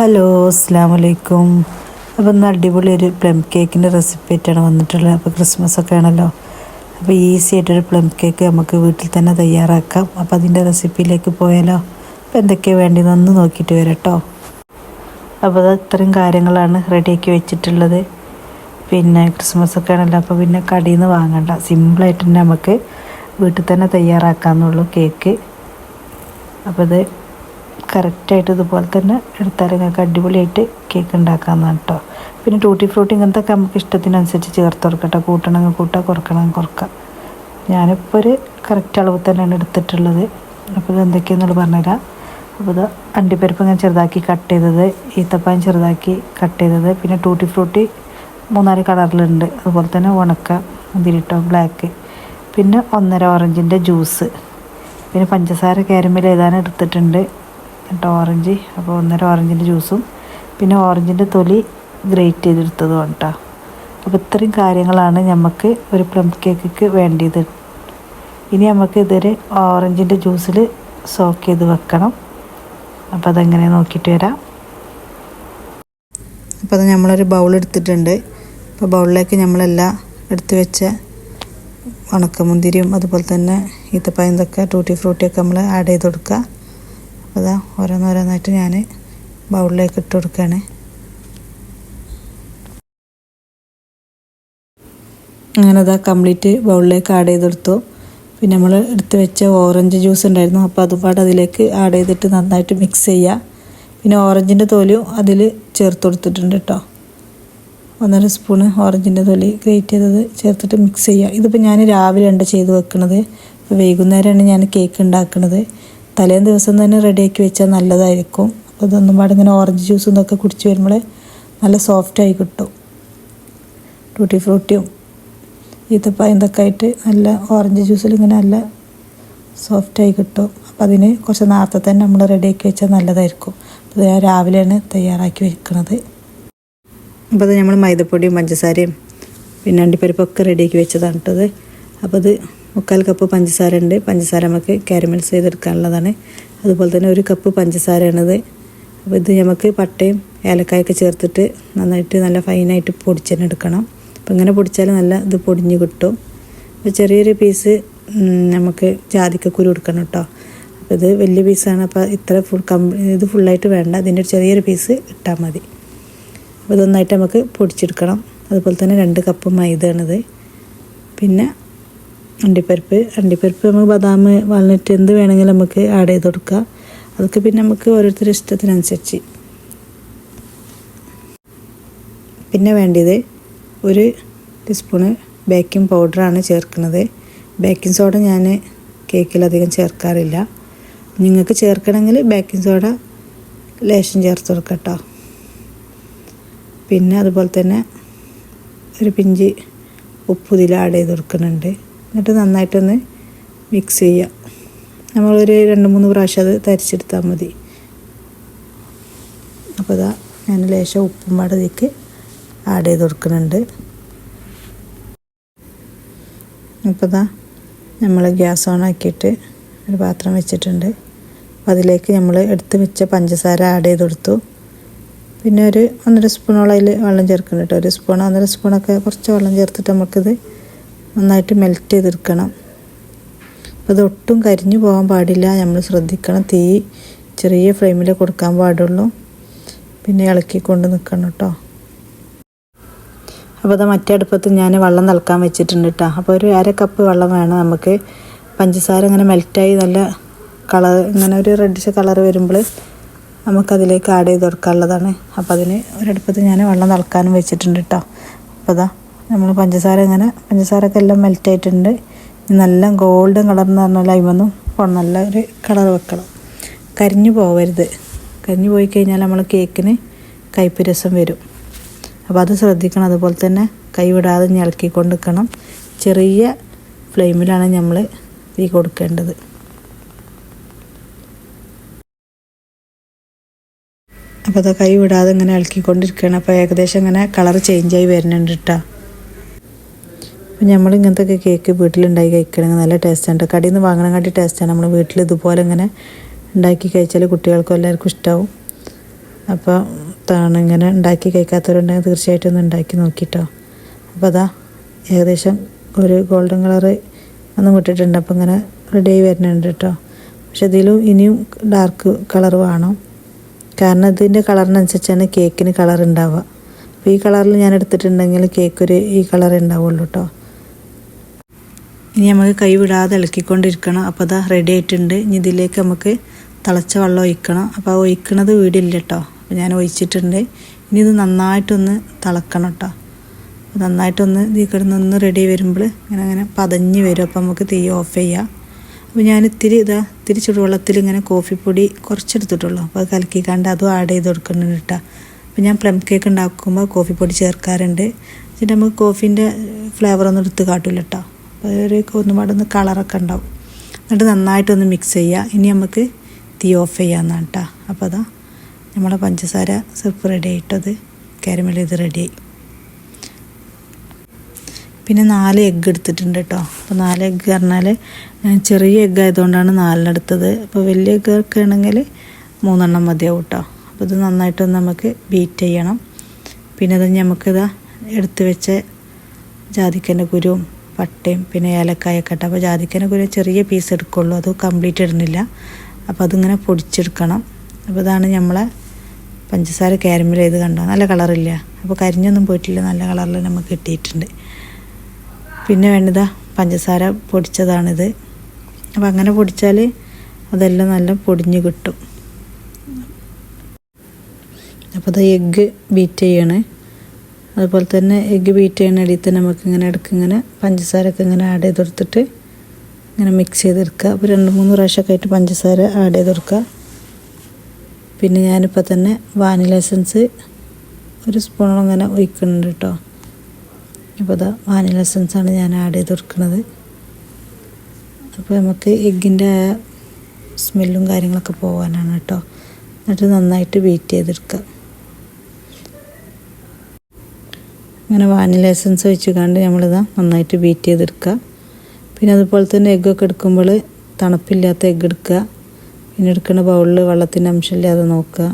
Hello അസ്സാം വലൈക്കും അപ്പോൾ ഇന്ന് അടിപൊളി ഒരു പ്ലം കേക്കിന്റെ റെസിപ്പി ആയിട്ടാണ് വന്നിട്ടുള്ളത്. അപ്പോൾ ക്രിസ്മസ് ഒക്കെ ആണല്ലോ. അപ്പോൾ ഈസി ആയിട്ടൊരു പ്ലം കേക്ക് നമുക്ക് വീട്ടിൽ തന്നെ തയ്യാറാക്കാം. അപ്പോൾ അതിന്റെ റെസിപ്പിയിലേക്ക് പോയാലോ? അപ്പോൾ എന്തൊക്കെയാണ് വേണ്ടതെന്ന് നോക്കിയിട്ട് വരാം കേട്ടോ അപ്പോൾ അത് ഇത്രയും കാര്യങ്ങളാണ് റെഡിയാക്കി വെച്ചിട്ടുള്ളത്. പിന്നെ ക്രിസ്മസ് ഒക്കെ ആണല്ലോ. അപ്പോൾ പിന്നെ കടയിൽ നിന്ന് വാങ്ങണ്ട സിമ്പിളായിട്ട് തന്നെ നമുക്ക് വീട്ടിൽ തന്നെ തയ്യാറാക്കാമെന്നുള്ളൂ കേക്ക് അപ്പോൾ ഇത് കറക്റ്റായിട്ട് ഇതുപോലെ തന്നെ എടുത്താൽ നിങ്ങൾക്ക് അടിപൊളിയായിട്ട് കേക്ക് ഉണ്ടാക്കാമെന്നാണ് കേട്ടോ പിന്നെ ടൂട്ടി ഫ്രൂട്ടി ഇങ്ങനത്തെ നമുക്ക് ഇഷ്ടത്തിനനുസരിച്ച് ചേർത്ത് കൊടുക്കട്ടോ കൂട്ടണമെങ്കിൽ കൂട്ടുക കുറക്കണമെങ്കിൽ കുറക്കാം. ഞാനിപ്പോൾ ഒരു കറക്റ്റ് അളവ് തന്നെയാണ് എടുത്തിട്ടുള്ളത്. അപ്പോൾ ഇത് എന്തൊക്കെയാണെന്നുള്ളത് പറഞ്ഞുതരാം. അപ്പോൾ ഇത് അണ്ടിപ്പരിപ്പ് ഞാൻ ചെറുതാക്കി കട്ട് ചെയ്തത് ഈത്തപ്പായം ചെറുതാക്കി കട്ട് ചെയ്തത് പിന്നെ ടൂട്ടി ഫ്രൂട്ടി മൂന്നാൽ കളറിലുണ്ട് അതുപോലെ തന്നെ ഉണക്ക മുന്തിരിട്ടോ ബ്ലാക്ക് പിന്നെ ഒന്നര ഓറഞ്ചിന്റെ ജ്യൂസ് പിന്നെ പഞ്ചസാര കാരമൽ ഏതാനും എടുത്തിട്ടുണ്ട്. കേട്ടോ ഓറഞ്ച് അപ്പോൾ ഒന്നര ഓറഞ്ചിന്റെ ജ്യൂസും. പിന്നെ ഓറഞ്ചിന്റെ തൊലി ഗ്രേറ്റ് ചെയ്തെടുത്തതും കേട്ടോ അപ്പോൾ ഇത്രയും കാര്യങ്ങളാണ് നമുക്ക് ഒരു പ്ലം കേക്കിക്ക് വേണ്ടിയത്. ഇനി നമുക്ക് ഇതൊരു ഓറഞ്ചിന്റെ ജ്യൂസിൽ സോക്ക് ചെയ്ത് വെക്കണം. അപ്പോൾ അതെങ്ങനെ നോക്കിയിട്ട് വരാം. അപ്പോൾ അത് നമ്മളൊരു ബൗൾ എടുത്തിട്ടുണ്ട്. അപ്പോൾ ബൗളിലേക്ക് നമ്മളെല്ലാം എടുത്തു വെച്ച ഉണക്കമുന്തിരിയും അതുപോലെ തന്നെ ഈത്തപ്പായം ഇതൊക്കെ ടൂട്ടി ഫ്രൂട്ടിയൊക്കെ നമ്മൾ ആഡ് ചെയ്ത് കൊടുക്കുക. അപ്പോൾ അതാ ഓരോന്നോരോന്നായിട്ട് ഞാൻ ബൗളിലേക്ക് ഇട്ട് കൊടുക്കുകയാണ് അങ്ങനെ അതാ കംപ്ലീറ്റ് ബൗളിലേക്ക് ആഡ് ചെയ്തെടുത്തു പിന്നെ നമ്മൾ എടുത്ത് വെച്ച ഓറഞ്ച് ജ്യൂസ് ഉണ്ടായിരുന്നു അപ്പോൾ അതുപാട് അതിലേക്ക് ആഡ് ചെയ്തിട്ട് നന്നായിട്ട് മിക്സ് ചെയ്യുക. പിന്നെ ഓറഞ്ചിന്റെ തോലും അതിൽ ചേർത്ത് കൊടുത്തിട്ടുണ്ട് കേട്ടോ. ഒന്നര സ്പൂണ് ഓറഞ്ചിന്റെ തൊലി ഗ്രേറ്റ് ചെയ്തത് ചേർത്തിട്ട് മിക്സ് ചെയ്യുക. ഇതിപ്പോൾ ഞാൻ രാവിലെ ഉണ്ട് ചെയ്ത് വെക്കണത്. ഇപ്പോൾ വൈകുന്നേരമാണ് ഞാൻ കേക്ക് ഉണ്ടാക്കുന്നത് തലേന്ന് ദിവസം തന്നെ റെഡിയാക്കി വെച്ചാൽ നല്ലതായിരിക്കും. അപ്പോൾ ഇതൊന്നും പാടെ ഇങ്ങനെ ഓറഞ്ച് ജ്യൂസും ഇതൊക്കെ കുടിച്ച് വരുമ്പോൾ നല്ല സോഫ്റ്റായി കിട്ടും. ടൂട്ടി ഫ്രൂട്ടിയും ഈത്തപ്പായം ഇതൊക്കെ ആയിട്ട് നല്ല ഓറഞ്ച് ജ്യൂസിൽ ഇങ്ങനെ നല്ല സോഫ്റ്റായി കിട്ടും. അപ്പം അതിന് കുറച്ച് നേരത്തെ തന്നെ നമ്മൾ റെഡിയാക്കി വെച്ചാൽ നല്ലതായിരിക്കും. അപ്പോൾ ഞാൻ രാവിലെയാണ് തയ്യാറാക്കി വെക്കുന്നത് അപ്പോൾ അത് നമ്മൾ മൈദപ്പൊടിയും പഞ്ചസാരയും പിന്നെ അണ്ടിപ്പരിപ്പൊക്കെ റെഡിയാക്കി വെച്ചതാണ് കേട്ടത്. അപ്പോൾ അത് മുക്കാൽ കപ്പ് പഞ്ചസാര ഉണ്ട് പഞ്ചസാര നമുക്ക് കാരമൽസ് ചെയ്തെടുക്കാനുള്ളതാണ്. അതുപോലെ തന്നെ ഒരു കപ്പ് പഞ്ചസാരയാണിത്. അപ്പോൾ ഇത് നമുക്ക് പട്ടയും ഏലക്കായൊക്കെ ചേർത്തിട്ട് നന്നായിട്ട് നല്ല ഫൈനായിട്ട് പൊടിച്ചെടുക്കണം അപ്പോൾ ഇങ്ങനെ പൊടിച്ചാൽ നല്ല ഇത് പൊടിഞ്ഞ് കിട്ടും. അപ്പോൾ ചെറിയൊരു പീസ് നമുക്ക് ജാതിക്കക്കുരു കൊടുക്കണം കേട്ടോ. അപ്പോൾ ഇത് വലിയ പീസാണ് അപ്പോൾ ഇത്ര ഫുൾ കം ഇത് ഫുള്ളായിട്ട് വേണ്ട. അതിന്റെ ഒരു ചെറിയൊരു പീസ് ഇട്ടാൽ മതി. അപ്പോൾ ഇതൊന്നായിട്ട് നമുക്ക് പൊടിച്ചെടുക്കണം. അതുപോലെ തന്നെ രണ്ട് കപ്പ് മൈദയാണിത്. പിന്നെ അണ്ടിപ്പരിപ്പ്. അണ്ടിപ്പരിപ്പ് നമുക്ക് ബദാം വാൽനട്ട് എന്ത് വേണമെങ്കിലും നമുക്ക് ആഡ് ചെയ്ത് കൊടുക്കാം. അതൊക്കെ പിന്നെ നമുക്ക് ഓരോരുത്തരുടെ ഇഷ്ടത്തിനനുസരിച്ച്. പിന്നെ വേണ്ടത് ഒരു ടീസ്പൂണ് ബേക്കിംഗ് പൗഡറാണ് ചേർക്കുന്നത്. ബേക്കിംഗ് സോഡ ഞാൻ കേക്കിലധികം ചേർക്കാറില്ല. നിങ്ങൾക്ക് ചേർക്കണമെങ്കിൽ ബേക്കിംഗ് സോഡ ലേശം ചേർത്ത് കൊടുക്കാം കേട്ടോ പിന്നെ അതുപോലെ തന്നെ ഒരു പിഞ്ച് ഉപ്പ് ഇതിൽ ആഡ് ചെയ്ത് കൊടുക്കുന്നുണ്ട്. എന്നിട്ട് നന്നായിട്ടൊന്ന് മിക്സ് ചെയ്യുക നമ്മളൊരു രണ്ട് മൂന്ന് പ്രാവശ്യം അത് തരിച്ചെടുത്താൽ മതി. അപ്പോൾ ഇതാ ഞാൻ ലേശം ഉപ്പും പാടതിക്ക് ആഡ് ചെയ്ത് കൊടുക്കുന്നുണ്ട്. അപ്പോൾ ഇതാ നമ്മൾ ഗ്യാസ് ഓൺ ആക്കിയിട്ട് ഒരു പാത്രം വെച്ചിട്ടുണ്ട്. അപ്പോൾ അതിലേക്ക് നമ്മൾ എടുത്ത് വെച്ച പഞ്ചസാര ആഡ് ചെയ്ത് കൊടുത്തു. പിന്നെ ഒരു ഒന്നര സ്പൂണോളം അതിൽ വെള്ളം ചേർക്കുന്നുണ്ട് കേട്ടോ. ഒരു സ്പൂൺ ഒന്നര സ്പൂണൊക്കെ കുറച്ച് വെള്ളം ചേർത്തിട്ട് നമുക്കിത് നന്നായിട്ട് മെൽറ്റ് ചെയ്തെടുക്കണം. അപ്പോൾ ഇതൊട്ടും കരിഞ്ഞു പോകാൻ പാടില്ല. നമ്മൾ ശ്രദ്ധിക്കണം. തീ ചെറിയ ഫ്ലെയിമിൽ കൊടുക്കാൻ പാടുള്ളൂ. പിന്നെ ഇളക്കിക്കൊണ്ട് നിൽക്കണം കേട്ടോ. അപ്പോൾ അത് മറ്റേ അടുപ്പത്ത് ഞാൻ വെള്ളം നൽകാൻ വെച്ചിട്ടുണ്ട് കേട്ടോ. അപ്പോൾ ഒരു അര കപ്പ് വെള്ളം വേണം നമുക്ക്. പഞ്ചസാര ഇങ്ങനെ മെൽറ്റായി നല്ല കളർ ഇങ്ങനെ ഒരു റെഡിഷ് കളർ വരുമ്പോൾ നമുക്കതിലേക്ക് ആഡ് ചെയ്ത് കൊടുക്കാനുള്ളതാണ്. അപ്പോൾ അതിന് ഒരടുപ്പത്ത് ഞാൻ വെള്ളം നൽകാനും വെച്ചിട്ടുണ്ട് കേട്ടോ. അപ്പോൾ അതാ നമ്മൾ പഞ്ചസാര ഇങ്ങനെ പഞ്ചസാരൊക്കെ എല്ലാം മെൽറ്റ് ആയിട്ടുണ്ട്. നല്ല ഗോൾഡൻ കളർ എന്ന് പറഞ്ഞാൽ അതിമൊന്നും നല്ല നല്ലൊരു കളർ വെക്കണം. കരിഞ്ഞു പോവരുത്. കരിഞ്ഞു പോയി കഴിഞ്ഞാൽ നമ്മൾ കേക്കിന് കയ്പ്പ് രസം വരും. അപ്പോൾ അത് ശ്രദ്ധിക്കണം. അതുപോലെ തന്നെ കൈവിടാതെ വിടാതെ ഇളക്കിക്കൊണ്ട് നിൽക്കണം. ചെറിയ ഫ്ലെയിമിലാണ് നമ്മൾ തീ കൊടുക്കേണ്ടത്. അപ്പോൾ അത് കൈ വിടാതെ ഇങ്ങനെ ഇളക്കിക്കൊണ്ടിരിക്കുകയാണ്. അപ്പോൾ ഏകദേശം ഇങ്ങനെ കളർ ചേഞ്ചായി വരുന്നുണ്ട് കേട്ടോ അപ്പോൾ നമ്മൾ ഇങ്ങനത്തെ കേക്ക് വീട്ടിലുണ്ടാക്കി കഴിക്കണമെങ്കിൽ നല്ല ടേസ്റ്റാണ് കടയിൽ നിന്ന് വാങ്ങണം കാട്ടി ടേസ്റ്റാണ്. നമ്മൾ വീട്ടിൽ ഇതുപോലെ ഇങ്ങനെ ഉണ്ടാക്കി കഴിച്ചാൽ കുട്ടികൾക്കും എല്ലാവർക്കും ഇഷ്ടമാവും അപ്പോൾ താണ് ഇങ്ങനെ ഉണ്ടാക്കി കഴിക്കാത്തവരുണ്ടെങ്കിൽ തീർച്ചയായിട്ടും ഒന്ന് ഉണ്ടാക്കി നോക്കിട്ടോ. അപ്പോൾ അതാ ഏകദേശം ഒരു ഗോൾഡൻ കളറ് ഒന്നും വിട്ടിട്ടുണ്ട്. അപ്പോൾ ഇങ്ങനെ റെഡി ആയി വരുന്നുണ്ട് കേട്ടോ പക്ഷെ ഇതിലും ഇനിയും ഡാർക്ക് കളർ വേണം. കാരണം ഇതിന്റെ കളറിനനുസരിച്ചാണ് കേക്കിന് കളർ ഉണ്ടാവുക. അപ്പോൾ ഈ കളറിൽ ഞാൻ എടുത്തിട്ടുണ്ടെങ്കിൽ കേക്കൊരു ഈ കളർ ഉണ്ടാവുള്ളൂ കേട്ടോ ഇനി നമുക്ക് കൈ വിടാതെ ഇളക്കിക്കൊണ്ടിരിക്കണം. അപ്പോൾ അതാ റെഡി ആയിട്ടുണ്ട്. ഇനി ഇതിലേക്ക് നമുക്ക് തിളച്ച വെള്ളം ഒഴിക്കണം. അപ്പോൾ ആ ഒഴിക്കണത് വീടില്ല കേട്ടോ അപ്പോൾ ഞാൻ ഒഴിച്ചിട്ടുണ്ട്. ഇനി ഇത് നന്നായിട്ടൊന്ന് തിളക്കണം കേട്ടോ അപ്പോൾ നന്നായിട്ടൊന്ന് ഇതിൽ കിടന്നൊന്ന് റെഡി വരുമ്പോൾ ഇങ്ങനെ അങ്ങനെ പതഞ്ഞ് വരും. അപ്പോൾ നമുക്ക് തീ ഓഫ് ചെയ്യാം. അപ്പോൾ ഞാൻ ഇത്തിരി ഇതാ ഇത്തിരി ചുടുവെള്ളത്തിൽ ഇങ്ങനെ കോഫിപ്പൊടി കുറച്ചെടുത്തിട്ടുള്ളൂ. അപ്പോൾ അത് കലക്കിക്കാണ്ട് അതും ആഡ് ചെയ്ത് കൊടുക്കുന്നുണ്ട് കേട്ടോ അപ്പോൾ ഞാൻ പ്ലം കേക്ക് ഉണ്ടാക്കുമ്പോൾ കോഫിപ്പൊടി ചേർക്കാറുണ്ട്. എന്നിട്ട് നമുക്ക് കോഫീന്റെ ഫ്ലേവറൊന്നും എടുത്ത് കാട്ടില്ല കേട്ടോ അപ്പോൾ ഒരു ഒന്നുപാടൊന്ന് കളറൊക്കെ ഉണ്ടാവും. എന്നിട്ട് നന്നായിട്ടൊന്ന് മിക്സ് ചെയ്യുക ഇനി നമുക്ക് തീ ഓഫ് ചെയ്യാമെന്നാണ് കേട്ടോ അപ്പോൾ അതാ നമ്മളെ പഞ്ചസാര സിപ്പ് റെഡി ആയിട്ടത് കാരമൽ ഇത് റെഡിയായി പിന്നെ നാല് എഗ്ഗ് എടുത്തിട്ടുണ്ട് കേട്ടോ അപ്പോൾ നാല് എഗ്ഗ് പറഞ്ഞാൽ ചെറിയ എഗ്ഗ് ആയതുകൊണ്ടാണ് നാലിനെടുത്തത് അപ്പോൾ വലിയ എഗ്ഗ് ആണെങ്കിൽ മൂന്നെണ്ണം മതിയാവും കേട്ടോ അപ്പോൾ ഇത് നന്നായിട്ടൊന്ന് നമുക്ക് ബീറ്റ് ചെയ്യണം. പിന്നെ അത് നമുക്കിതാ എടുത്ത് വെച്ച ജാതിക്കന്റെ കുരുവും പട്ടയും പിന്നെ ഏലക്കായൊക്കെ ഇട്ട് അപ്പോൾ ജാതിക്കനൊക്കെ കുരു ചെറിയ പീസ് എടുക്കുള്ളൂ. അത് കംപ്ലീറ്റ് ഇടുന്നില്ല. അപ്പോൾ അതിങ്ങനെ പൊടിച്ചെടുക്കണം. അപ്പോൾ ഇതാണ് നമ്മളെ പഞ്ചസാര കാരമൽ ചെയ്ത് കണ്ടോ? നല്ല കളറില്ല അപ്പോൾ കരിഞ്ഞൊന്നും പോയിട്ടില്ല. നല്ല കളറിൽ നമുക്ക് കിട്ടിയിട്ടുണ്ട്. പിന്നെ വേണ്ടതാ പഞ്ചസാര പൊടിച്ചതാണിത്. അപ്പോൾ അങ്ങനെ പൊടിച്ചാൽ അതെല്ലാം നല്ല പൊടിഞ്ഞ് കിട്ടും. അപ്പോൾ അത് എഗ്ഗ് ബീറ്റ് ചെയ്യണേ. അതുപോലെ തന്നെ എഗ്ഗ് ബീറ്റ് ചെയ്യുന്ന അടിയിൽ തന്നെ നമുക്ക് ഇങ്ങനെ ഇടയ്ക്ക് ഇങ്ങനെ പഞ്ചസാരയൊക്കെ ഇങ്ങനെ ആഡ് ചെയ്ത് കൊടുത്തിട്ട് ഇങ്ങനെ മിക്സ് ചെയ്തെടുക്കുക അപ്പോൾ രണ്ട് മൂന്ന് പ്രാവശ്യമൊക്കെ ആയിട്ട് പഞ്ചസാര ആഡ് ചെയ്ത് കൊടുക്കുക. പിന്നെ ഞാനിപ്പോൾ തന്നെ വാനില എസൻസ് ഒരു സ്പൂണോളം ഇങ്ങനെ ഒഴിക്കുന്നുണ്ട് കേട്ടോ. ഇപ്പോൾ ഇതാ വാനില എസൻസാണ് ഞാൻ ആഡ് ചെയ്ത് കൊടുക്കുന്നത്. അപ്പോൾ നമുക്ക് എഗ്ഗിന്റെ സ്മെല്ലും കാര്യങ്ങളൊക്കെ പോകാനാണ് കേട്ടോ. എന്നിട്ട് നന്നായിട്ട് ബീറ്റ് ചെയ്തെടുക്കുക. അങ്ങനെ വാനില എസൻസ് വെച്ച് കണ്ട് നമ്മളിതാ നന്നായിട്ട് ബീറ്റ് ചെയ്തെടുക്കുക. പിന്നെ അതുപോലെ തന്നെ എഗ്ഗൊക്കെ എടുക്കുമ്പോൾ തണുപ്പില്ലാത്ത എഗ്ഗ് എടുക്കുക. പിന്നെ എടുക്കുന്ന ബൗളിൽ വെള്ളത്തിന്റെ അംശമില്ലാതെ നോക്കുക.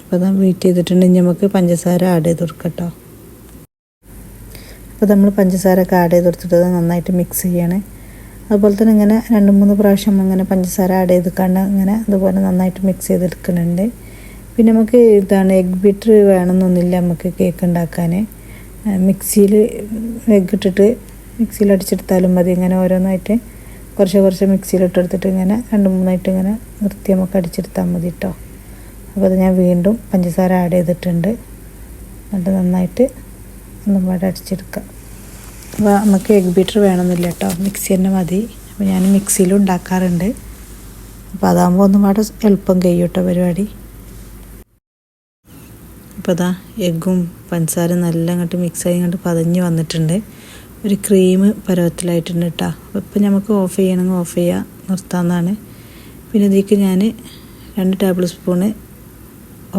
അപ്പോൾ അതാ ബീറ്റ് ചെയ്തിട്ടുണ്ടെങ്കിൽ നമുക്ക് പഞ്ചസാര ആഡ് ചെയ്ത് കൊടുക്കാം കേട്ടോ. അപ്പോൾ നമ്മൾ പഞ്ചസാരയൊക്കെ ആഡ് ചെയ്ത് കൊടുത്തിട്ട് നന്നായിട്ട് മിക്സ് ചെയ്യണേ. അതുപോലെ തന്നെ ഇങ്ങനെ രണ്ട് മൂന്ന് പ്രാവശ്യം അങ്ങനെ പഞ്ചസാര ആഡ് ചെയ്ത് കണ്ട് ഇങ്ങനെ അതുപോലെ നന്നായിട്ട് മിക്സ് ചെയ്തെടുക്കുന്നുണ്ട്. പിന്നെ നമുക്ക് ഇതാണ് എഗ് ബിറ്റർ വേണമെന്നൊന്നുമില്ല നമുക്ക് കേക്ക് ഉണ്ടാക്കാൻ മിക്സിയിൽ എഗ് ഇട്ടിട്ട് മിക്സിയിൽ അടിച്ചെടുത്താലും മതി. ഇങ്ങനെ ഓരോന്നായിട്ട് കുറച്ച് കുറച്ച് മിക്സിയിൽ ഇട്ടെടുത്തിട്ട് ഇങ്ങനെ രണ്ട് മൂന്നായിട്ട് ഇങ്ങനെ നിർത്തി നമുക്ക് അടിച്ചെടുത്താൽ മതി കേട്ടോ അപ്പോൾ അത് ഞാൻ വീണ്ടും പഞ്ചസാര ആഡ് ചെയ്തിട്ടുണ്ട്. എന്നിട്ട് നന്നായിട്ട് ഒന്നും പാടെ അടിച്ചെടുക്കാം. അപ്പോൾ നമുക്ക് എഗ് ബീറ്റർ വേണമെന്നില്ല കേട്ടോ മിക്സി തന്നെ മതി. അപ്പോൾ ഞാൻ മിക്സിയിലും ഉണ്ടാക്കാറുണ്ട്. അപ്പോൾ അതാകുമ്പോൾ ഒന്നും പാടെ എളുപ്പം കഴിയും കേട്ടോ പരിപാടി. അപ്പോൾ അതാ എഗ്ഗും പഞ്ചസാര നല്ല അങ്ങോട്ട് ആയി അങ്ങോട്ട് പതഞ്ഞ് വന്നിട്ടുണ്ട്. ഒരു ക്രീം പരുവത്തിലായിട്ടുണ്ട് കേട്ടോ ഇപ്പം നമുക്ക് ഓഫ് ചെയ്യണമെങ്കിൽ ഓഫ് ചെയ്യാം നിർത്താമെന്നാണ് പിന്നെ ഇതിലേക്ക് ഞാൻ രണ്ട് ടേബിൾ സ്പൂണ്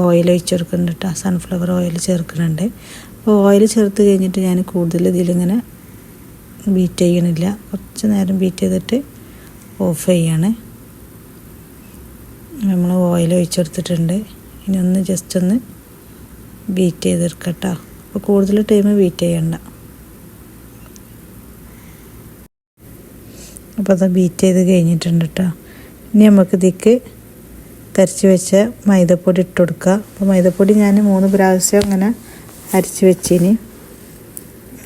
ഓയിൽ ഒഴിച്ച് കൊടുക്കുന്നുണ്ട് കേട്ടോ സൺഫ്ലവർ ഓയിൽ ചേർക്കുന്നുണ്ട്. അപ്പോൾ ഓയിൽ ചേർത്ത് കഴിഞ്ഞിട്ട് ഞാൻ കൂടുതൽ ഇതിലിങ്ങനെ ബീറ്റ് ചെയ്യണില്ല. കുറച്ച് നേരം ബീറ്റ് ചെയ്തിട്ട് ഓഫ് ചെയ്യാണ്. നമ്മൾ ഓയിൽ ഒഴിച്ചെടുത്തിട്ടുണ്ട് ഇനി ഒന്ന് ജസ്റ്റ് ഒന്ന് ബീറ്റ് ചെയ്തെടുക്കാം അപ്പോൾ കൂടുതൽ ടൈം ബീറ്റ് ചെയ്യണ്ട. അപ്പോൾ അത് ബീറ്റ് ചെയ്ത് കഴിഞ്ഞിട്ടുണ്ട് കേട്ടോ ഇനി നമുക്ക് ഇതിക്ക് തരച്ച് വെച്ച മൈദപ്പൊടി ഇട്ട് കൊടുക്കുക അപ്പോൾ മൈദപ്പൊടി ഞാൻ മൂന്ന് പ്രാവശ്യം അങ്ങനെ അരച്ച് വെച്ചിനി.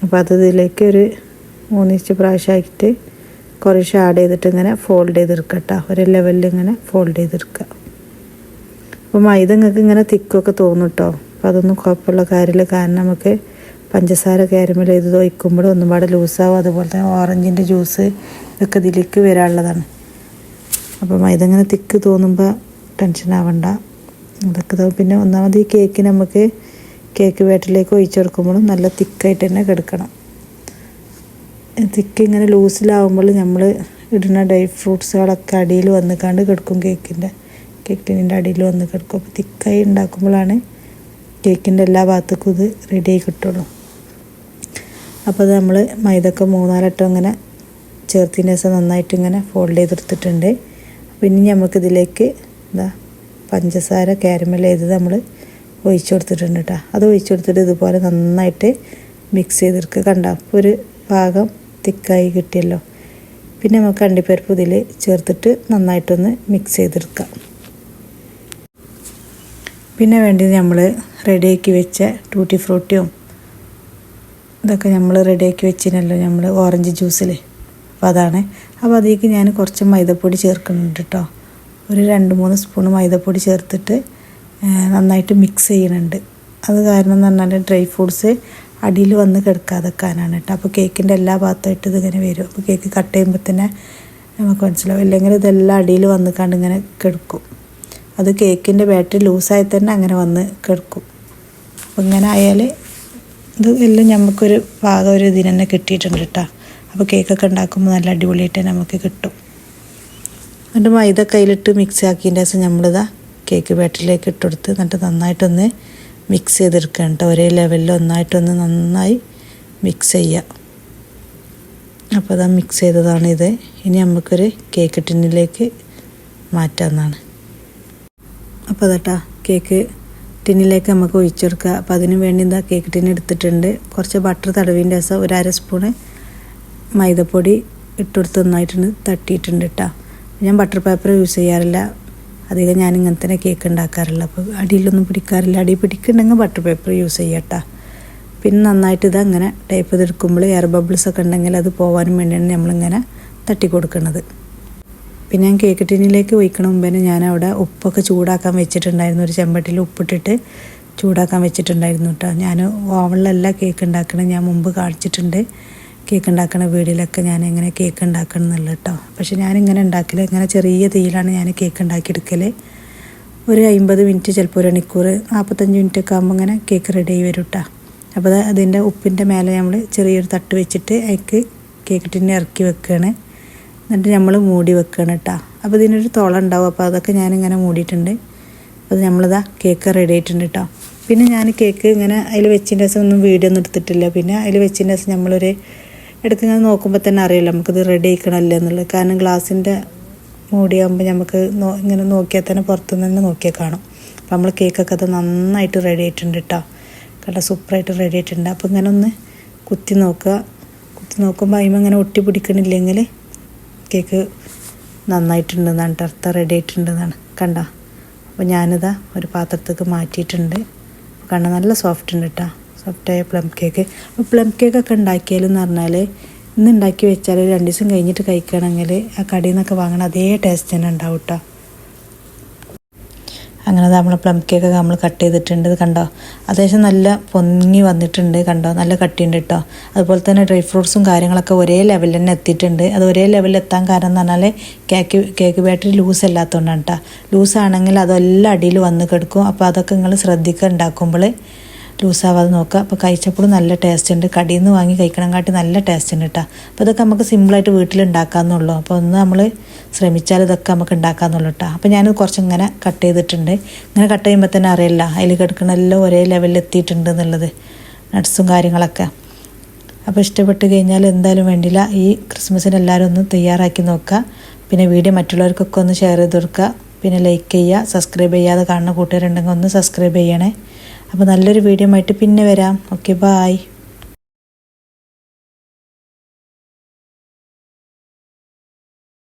അപ്പോൾ അത് ഇതിലേക്ക് ഒരു മൂന്നിച്ച് പ്രാവശ്യമായിട്ട് കുറേശ്ശെ ആഡ് ചെയ്തിട്ട് ഇങ്ങനെ ഫോൾഡ് ചെയ്തെടുക്കട്ടോ. കേട്ടോ ഒരു ലെവലിൽ ഇങ്ങനെ ഫോൾഡ് ചെയ്തെടുക്കുക അപ്പോൾ മൈദ നിങ്ങൾക്ക് ഇങ്ങനെ തിക്കൊക്കെ തോന്നും കേട്ടോ അപ്പോൾ അതൊന്നും കുഴപ്പമുള്ള കാര്യമില്ല. കാരണം നമുക്ക് പഞ്ചസാര കാരമൽ ഇത് ഒഴിക്കുമ്പോൾ ഒന്നും പാടെ ലൂസാവും. അതുപോലെ തന്നെ ഓറഞ്ചിന്റെ ജ്യൂസ് ഇതൊക്കെ ഇതിലേക്ക് വരാനുള്ളതാണ്. അപ്പം ഇതങ്ങനെ തിക്ക് തോന്നുമ്പോൾ ടെൻഷൻ ആവണ്ട. അതൊക്കെ ദാ പിന്നെ ഒന്നാമത് ഈ കേക്ക് നമുക്ക് കേക്ക് വേട്ടിലേക്ക് ഒഴിച്ചു കൊടുക്കുമ്പോഴും നല്ല തിക്കായിട്ട് തന്നെ കിടക്കണം. തിക്ക് ഇങ്ങനെ ലൂസിലാവുമ്പോൾ നമ്മൾ ഇടുന്ന ഡ്രൈ ഫ്രൂട്ട്സുകളൊക്കെ അടിയിൽ വന്ന് കിടക്കും കേക്കിന്റെ കേക്ക് അടിയിൽ വന്ന് കിടക്കും. അപ്പോൾ തിക്കായി ഉണ്ടാക്കുമ്പോഴാണ് കേക്കിന്റെ എല്ലാ ഭാഗത്തേക്കും ഇത് റെഡി ആയി കിട്ടുള്ളൂ. അപ്പോൾ നമ്മൾ മൈദൊക്കെ മൂന്നാലട്ടം ഇങ്ങനെ ചേർത്തിന്റെ ദിവസം നന്നായിട്ട് ഇങ്ങനെ ഫോൾഡ് ചെയ്തെടുത്തിട്ടുണ്ട്. പിന്നെ നമുക്കിതിലേക്ക് എന്താ പഞ്ചസാര കാരമൽ ചെയ്തത് നമ്മൾ ഒഴിച്ചു കൊടുത്തിട്ടുണ്ട് കേട്ടോ അത് ഒഴിച്ചു കൊടുത്തിട്ട് ഇതുപോലെ നന്നായിട്ട് മിക്സ് ചെയ്തെടുക്കുക. കണ്ട? അപ്പോൾ ഒരു ഭാഗം തിക്കായി കിട്ടിയല്ലോ. പിന്നെ നമുക്ക് അണ്ടിപ്പരിപ്പ് ഇതിൽ ചേർത്തിട്ട് നന്നായിട്ടൊന്ന് മിക്സ് ചെയ്തെടുക്കാം. പിന്നെ വേണ്ടത് നമ്മൾ റെഡിയാക്കി വെച്ച ടൂട്ടി ഫ്രൂട്ടിയും ഇതൊക്കെ നമ്മൾ റെഡിയാക്കി വെച്ചിനല്ലോ നമ്മൾ ഓറഞ്ച് ജ്യൂസിൽ അപ്പോൾ അതാണ്. അപ്പോൾ അതിലേക്ക് ഞാൻ കുറച്ച് മൈദപ്പൊടി ചേർക്കുന്നുണ്ട് കേട്ടോ ഒരു രണ്ട് മൂന്ന് സ്പൂൺ മൈദപ്പൊടി ചേർത്തിട്ട് നന്നായിട്ട് മിക്സ് ചെയ്യുന്നുണ്ട് അത് കാരണം എന്ന് പറഞ്ഞാൽ ഡ്രൈ ഫ്രൂട്ട്സ് അടിയിൽ വന്ന് കിടക്കാതെക്കാനാണ് കേട്ടോ അപ്പോൾ കേക്കിന്റെ എല്ലാ ഭാഗത്തായിട്ട് ഇതിങ്ങനെ വരും. അപ്പോൾ കേക്ക് കട്ട് ചെയ്യുമ്പോൾ തന്നെ നമുക്ക് മനസ്സിലാവും. ഇല്ലെങ്കിൽ ഇതെല്ലാം അടിയിൽ വന്ന് കണ്ട് ഇങ്ങനെ കിടക്കും. അത് കേക്കിന്റെ ബാറ്ററി ലൂസായി തന്നെ അങ്ങനെ വന്ന് കിടക്കും. അപ്പം ഇങ്ങനെ ആയാൽ ഇത് എല്ലാം നമുക്കൊരു പാകം ഒരു ഇതിന് തന്നെ കിട്ടിയിട്ടുണ്ട് കേട്ടോ അപ്പോൾ കേക്കൊക്കെ ഉണ്ടാക്കുമ്പോൾ നല്ല അടിപൊളിയായിട്ട് നമുക്ക് കിട്ടും. എന്നിട്ട് മൈദ കയ്യിലിട്ട് മിക്സ് ആക്കിയതിന്റെ ശേഷം നമ്മളിതാ കേക്ക് ബാറ്ററിലേക്ക് ഇട്ടുകൊടുത്ത് എന്നിട്ട് നന്നായിട്ടൊന്ന് മിക്സ് ചെയ്തെടുക്കണം കേട്ടോ ഒരേ ലെവലിൽ ഒന്നായിട്ടൊന്ന് നന്നായി മിക്സ് ചെയ്യുക അപ്പോൾ അതാ മിക്സ് ചെയ്തതാണ് ഇത്. ഇനി നമുക്കൊരു കേക്ക് ടിന്നിലേക്ക് മാറ്റാവുന്നതാണ് അപ്പോൾ അതട്ടാ കേക്ക് ടിന്നിലേക്ക് നമുക്ക് ഒഴിച്ചെടുക്കുക അപ്പോൾ അതിന് വേണ്ടി എന്താ കേക്ക് ടിൻ എടുത്തിട്ടുണ്ട്. കുറച്ച് ബട്ടർ തടവിന്റെ ദിവസം ഒരു അര സ്പൂണ് മൈദപ്പൊടി ഇട്ടുകൊടുത്ത് നന്നായിട്ടുണ്ട് തട്ടിയിട്ടുണ്ട് കേട്ടോ ഞാൻ ബട്ടർ പേപ്പർ യൂസ് ചെയ്യാറില്ല. അധികം ഞാൻ ഇങ്ങനെ തന്നെ കേക്ക് ഉണ്ടാക്കാറില്ല. അപ്പോൾ അടിയിലൊന്നും പിടിക്കാറില്ല. അടി പിടിക്കുന്നുണ്ടെങ്കിൽ ബട്ടർ പേപ്പർ യൂസ് ചെയ്യട്ടോ പിന്നെ നന്നായിട്ട് ഇത് അങ്ങനെ ടൈപ്പ് ചെയ്തെടുക്കുമ്പോൾ എയർ ബബിൾസ് ഒക്കെ ഉണ്ടെങ്കിൽ അത് പോകാനും വേണ്ടിയാണ് നമ്മളിങ്ങനെ തട്ടി കൊടുക്കുന്നത് പിന്നെ ഞാൻ കേക്ക് ടിന്നിലേക്ക് ഒഴിക്കണ മുമ്പേ ഞാൻ അവിടെ ഉപ്പൊക്കെ ചൂടാക്കാൻ വെച്ചിട്ടുണ്ടായിരുന്നു. ഒരു ചെമ്പട്ടിയിൽ ഉപ്പിട്ടിട്ട് ചൂടാക്കാൻ വെച്ചിട്ടുണ്ടായിരുന്നു കേട്ടോ ഞാൻ ഓവനിലല്ല കേക്ക് ഉണ്ടാക്കണത് ഞാൻ മുമ്പ് കാണിച്ചിട്ടുണ്ട് കേക്ക് ഉണ്ടാക്കണ വീടിലൊക്കെ ഞാൻ എങ്ങനെ കേക്ക് ഉണ്ടാക്കണം എന്നുള്ളത് കേട്ടോ പക്ഷെ ഞാനിങ്ങനെ ഉണ്ടാക്കില്ല ഇങ്ങനെ ചെറിയ തീയിലാണ് ഞാൻ കേക്ക് ഉണ്ടാക്കിയെടുക്കൽ ഒരു അമ്പത് മിനിറ്റ് ചിലപ്പോൾ ഒരു മണിക്കൂർ നാൽപ്പത്തഞ്ച് മിനിറ്റ് ഒക്കെ ആകുമ്പോൾ ഇങ്ങനെ കേക്ക് റെഡി ആയി വരും കേട്ടോ അപ്പോൾ അതിന്റെ ഉപ്പിന്റെ മേലെ നമ്മൾ ചെറിയൊരു തട്ട് വെച്ചിട്ട് അതിക്ക് കേക്ക് ടിന്നെ ഇറക്കി വെക്കുകയാണ് എന്നിട്ട് നമ്മൾ മൂടി വെക്കണം കേട്ടോ അപ്പോൾ ഇതിനൊരു തുള ഉണ്ടാവും. അപ്പോൾ അതൊക്കെ ഞാനിങ്ങനെ മൂടിയിട്ടുണ്ട്. അത് നമ്മളിതാ കേക്ക് റെഡി ആയിട്ടുണ്ട് കേട്ടോ പിന്നെ ഞാൻ കേക്ക് ഇങ്ങനെ അതിൽ വെച്ചിന്റെ ദിവസം ഒന്നും വീഡിയോ ഒന്നും എടുത്തിട്ടില്ല. പിന്നെ അതിൽ വെച്ചിന്റെ ദിവസം നമ്മളൊരു ഇടയ്ക്ക് ഇങ്ങനെ നോക്കുമ്പോൾ തന്നെ അറിയില്ല. നമുക്കിത് റെഡി ആയിക്കണമല്ലോ എന്നുള്ളത്. കാരണം ഗ്ലാസിന്റെ മൂടിയാകുമ്പോൾ നമുക്ക് ഇങ്ങനെ നോക്കിയാൽ തന്നെ പുറത്തുനിന്ന് തന്നെ നോക്കിയാൽ കാണും. അപ്പോൾ നമ്മൾ കേക്കൊക്കെ അത് നന്നായിട്ട് റെഡി ആയിട്ടുണ്ട് കേട്ടോ കണ്ട? സൂപ്പറായിട്ട് റെഡി ആയിട്ടുണ്ട്. അപ്പോൾ ഇങ്ങനെ ഒന്ന് കുത്തി നോക്കുക. കുത്തി നോക്കുമ്പോൾ അതിമ ഇങ്ങനെ ഒട്ടി പിടിക്കണില്ലെങ്കിൽ കേക്ക് നന്നായിട്ടുണ്ടെന്നാണ് ടർത്ത റെഡി ആയിട്ടുണ്ടെന്നാണ് കണ്ട? അപ്പോൾ ഞാനിതാ ഒരു പാത്രത്തേക്ക് മാറ്റിയിട്ടുണ്ട്. കണ്ട നല്ല സോഫ്റ്റ് ഉണ്ട് കേട്ടോ സോഫ്റ്റായ പ്ലം കേക്ക് അപ്പോൾ പ്ലം കേക്കൊക്കെ ഉണ്ടാക്കിയാലെന്ന് പറഞ്ഞാൽ ഇന്ന് ഉണ്ടാക്കി വെച്ചാൽ രണ്ട് ദിവസം കഴിഞ്ഞിട്ട് കഴിക്കുകയാണെങ്കിൽ ആ കടയിൽ നിന്നൊക്കെ വാങ്ങണ അതേ ടേസ്റ്റ് തന്നെ ഉണ്ടാവും കേട്ടോ അങ്ങനെ നമ്മൾ പ്ലം കേക്ക് കേക്കൊക്കെ നമ്മൾ കട്ട് ചെയ്തിട്ടുണ്ട്. കണ്ടോ? അത്യാവശ്യം നല്ല പൊങ്ങി വന്നിട്ടുണ്ട് കണ്ടോ? നല്ല കട്ടിയുണ്ട് കേട്ടോ അതുപോലെ തന്നെ ഡ്രൈ ഫ്രൂട്ട്സും കാര്യങ്ങളൊക്കെ ഒരേ ലെവലിൽ തന്നെ എത്തിയിട്ടുണ്ട്. അത് ഒരേ ലെവലിൽ എത്താൻ കാരണം എന്ന് പറഞ്ഞാൽ കേക്ക് കേക്ക് ബാറ്ററി ലൂസ് അല്ലാത്തതുകൊണ്ടാണ് കേട്ടോ ലൂസ് ആണെങ്കിൽ അതെല്ലാം അടിയിൽ വന്ന് കിടക്കും. അപ്പോൾ അതൊക്കെ നിങ്ങൾ ശ്രദ്ധിക്കുക ഉണ്ടാക്കുമ്പോൾ ലൂസാവാതെ നോക്കുക. അപ്പോൾ കഴിച്ചപ്പോഴും നല്ല ടേസ്റ്റ് ഉണ്ട്. കടിയിൽ നിന്ന് വാങ്ങി കഴിക്കണം കാട്ടി നല്ല ടേസ്റ്റ് ഉണ്ട് കേട്ടോ അപ്പോൾ ഇതൊക്കെ നമുക്ക് സിമ്പിളായിട്ട് വീട്ടിൽ ഉണ്ടാക്കാമെന്നുള്ളൂ അപ്പോൾ ഒന്ന് നമ്മൾ ശ്രമിച്ചാൽ ഇതൊക്കെ നമുക്ക് ഉണ്ടാക്കാമെന്നുള്ളൂ കേട്ടോ അപ്പോൾ ഞാൻ കുറച്ച് ഇങ്ങനെ കട്ട് ചെയ്തിട്ടുണ്ട്. ഇങ്ങനെ കട്ട് ചെയ്യുമ്പോൾ തന്നെ അറിയില്ല. അതിൽ കിടക്കുന്ന എല്ലാം ഒരേ ലെവലിൽ എത്തിയിട്ടുണ്ട് എന്നുള്ളത്. നട്ട്സും കാര്യങ്ങളൊക്കെ. അപ്പോൾ ഇഷ്ടപ്പെട്ട് കഴിഞ്ഞാൽ എന്തായാലും വേണ്ടില്ല. ഈ ക്രിസ്മസിന് എല്ലാവരും ഒന്ന് തയ്യാറാക്കി നോക്കുക. പിന്നെ വീഡിയോ മറ്റുള്ളവർക്കൊക്കെ ഒന്ന് ഷെയർ ചെയ്ത് കൊടുക്കുക. പിന്നെ ലൈക്ക് ചെയ്യുക സബ്സ്ക്രൈബ് ചെയ്യാതെ കാണുന്ന കൂട്ടുകാരുണ്ടെങ്കിൽ ഒന്ന് സബ്സ്ക്രൈബ് ചെയ്യണേ. അപ്പോൾ നല്ലൊരു വീഡിയോ ആയിട്ട് പിന്നെ വരാം. Okay bye